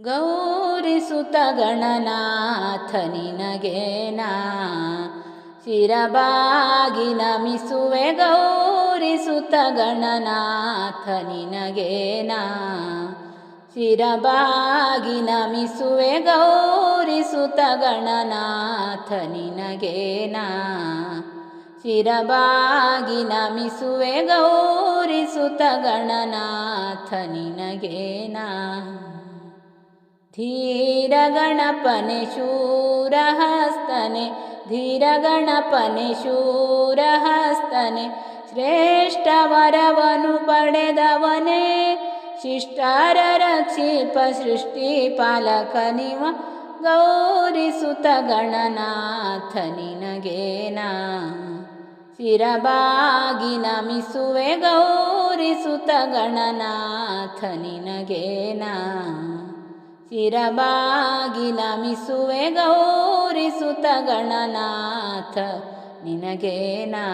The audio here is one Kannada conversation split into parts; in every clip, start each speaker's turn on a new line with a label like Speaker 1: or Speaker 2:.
Speaker 1: ಗೌರಿಸುತ ಗಣನಾಥ ನಿನಗೇನಾ? ಶಿರಬಾಗಿ ನಮಿಸುವೆ ಗೌರಿಸುತ ಗಣನಾಥ ನಿನಗೇನಾ? ಶಿರಬಾಗಿ ನಮಿಸುವೆ ಗೌರಿಸುತ ಗಣನಾಥ ನಿನಗೇನಾ? ಶಿರಬಾಗಿ ನಮಿಸುವೆ ಗೌರಿಸುತ ಗಣನಾಥ ನಿನಗೇನಾ? ಧೀರ ಗಣಪನೆ ಶೂರಹಸ್ತನೆ ಧೀರ ಗಣಪನೆ ಶೂರಹಸ್ತನೆ ಶ್ರೇಷ್ಠ ವರವನು ಪಡೆದವನೇ ಶಿಷ್ಟರ ರಕ್ಷಿಪ ಸೃಷ್ಟಿ ಪಾಲಕನಿವ ಗೌರಿಸುತ ಗಣನಾಥ ನಿನಗೇನಾ ಶಿರಬಾಗಿ ನಮಿಸುವೆ ಗೌರಿಸುತ ಗಣನಾಥ ನಿನಗೇನಾ ಶಿರಬಾಗಿ ನಮಿಸುವೆ ಗೌರಿಸುತ ಗಣನಾಥ ನಿನಗೇನಾ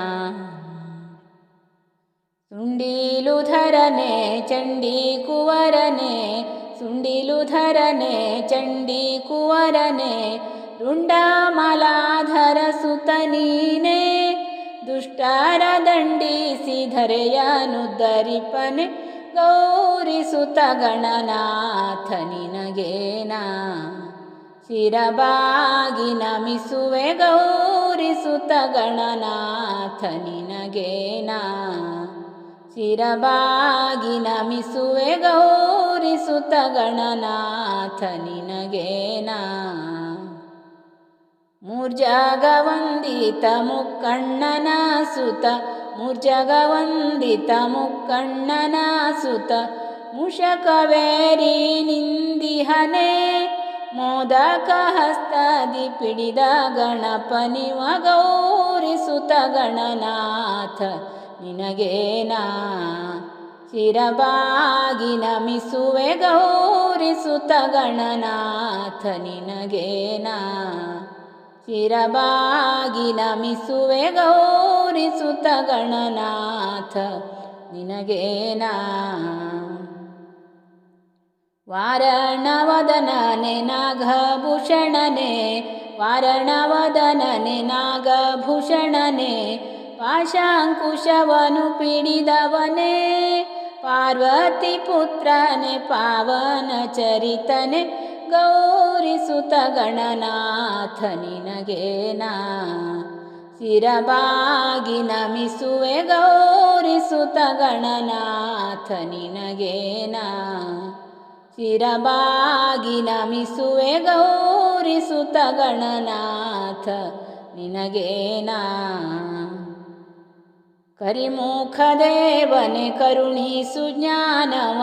Speaker 1: ಸುಂಡೀಲುಧರನೆ ಚಂಡಿ ಕುವರನೆ ಸುಂಡಿಲುಧರನೆ ಚಂಡಿ ಕುವರನೆ ರುಂಡಮಲಾಧರ ಸುತ ನೀನೆ ದುಷ್ಟರ ದಂಡಿಸಿ ಧರೆಯನುದ್ಧರಿಪನೆ ಗೌರಿಸುತ ಗಣನಾಥ ನಿನಗೇನಾ? ಶಿರಬಾಗಿ ನಮಿಸುವೆ ಗೌರಿಸುತ ಗಣನಾಥ ನಿನಗೇನಾ? ಶಿರಬಾಗಿ ನಮಿಸುವೆ ಗೌರಿಸುತ ಗಣನಾಥ ನಿನಗೇನಾ? ಮೂರ್ಜಗವಂದಿತ ಮುಕ್ಕಣ್ಣನ ಸುತ ಮೂರ್ಜಗವಂದಿತ ಮುಕ್ಕಣ್ಣನ ಸುತ ಮುಷಕವೇರಿ ನಿಂದಿಹನೆ ಮೋದಕ ಹಸ್ತದಿ ಪಿಡಿದ ಗಣಪನಿವ ಗೌರಿಸುತ ಗಣನಾಥ ನಿನಗೇನಾ? ಚಿರಬಾಗಿ ನಮಿಸುವೆ ಗೌರಿಸುತ ಗಣನಾಥ ನಿನಗೇನಾ? ಶಿರಬಾಗಿ ನಮಿಸುವೆ ಗೌರಿಸುತ ಗಣನಾಥ, ನಿನಗೇನಾ? ವಾರಣವದನನೆ ನಾಗಭೂಷಣನೆ ವಾರಣವದನನೆ ನಾಗಭೂಷಣನೆ ಪಾಶಾಂಕುಶವನು ಪಿಡಿದವನೇ, ಪಾರ್ವತಿ ಪುತ್ರನೆ, ಪಾವನ ಚರಿತನೆ ಗೌರಿಸುತ ಗಣನಾಥ ನಿನಗೇನಾ? ಸ್ಥಿರವಾಗಿ ನಮಿಸುವೆ ಗೌರಿಸುತ ಗಣನಾಥ ನಿನಗೇನಾ? ಸ್ಥಿರವಾಗಿ ನಮಿಸುವೆ ಗೌರಿಸುತ ಗಣನಾಥ ನಿನಗೇನಾ? ಕರಿಮುಖದೇವನೆ ಕರುಣಿಸು ಜ್ಞಾನವ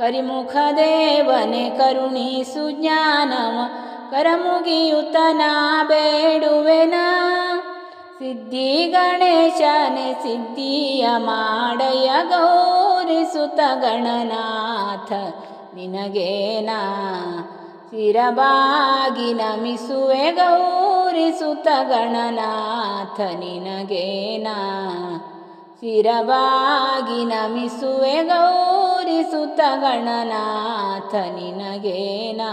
Speaker 1: ಕರಿಮುಖದೇವನೆ ಕರುಣಿಸು ಜ್ಞಾನವ, ಕರಮುಗಿಯುತನ ಬೇಡುವೆನ. ಸಿದ್ಧಿ ಗಣೇಶನೆ ಸಿದ್ಧಿಯ ಮಾಡಯ ಗೌರಿಸುತ ಗಣನಾಥ, ನಿನಗೇನಾ? ಶಿರಬಾಗಿ ನಮಿಸುವೆ ಗೌರಿಸುತ ಗಣನಾಥ, ನಿನಗೇನಾ? ಶಿರಬಾಗಿ ನಮಿಸುವೆ ಗೌರಿಸುತ ಗಣನಾಥ ನಿನಗೇನಾ?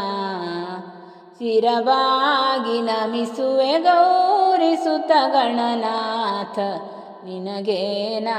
Speaker 1: ಸ್ಥಿರವಾಗಿ ನಮಿಸುವೆ ಗೌರಿಸುತ್ತ ಗಣನಾಥ ನಿನಗೇನಾ?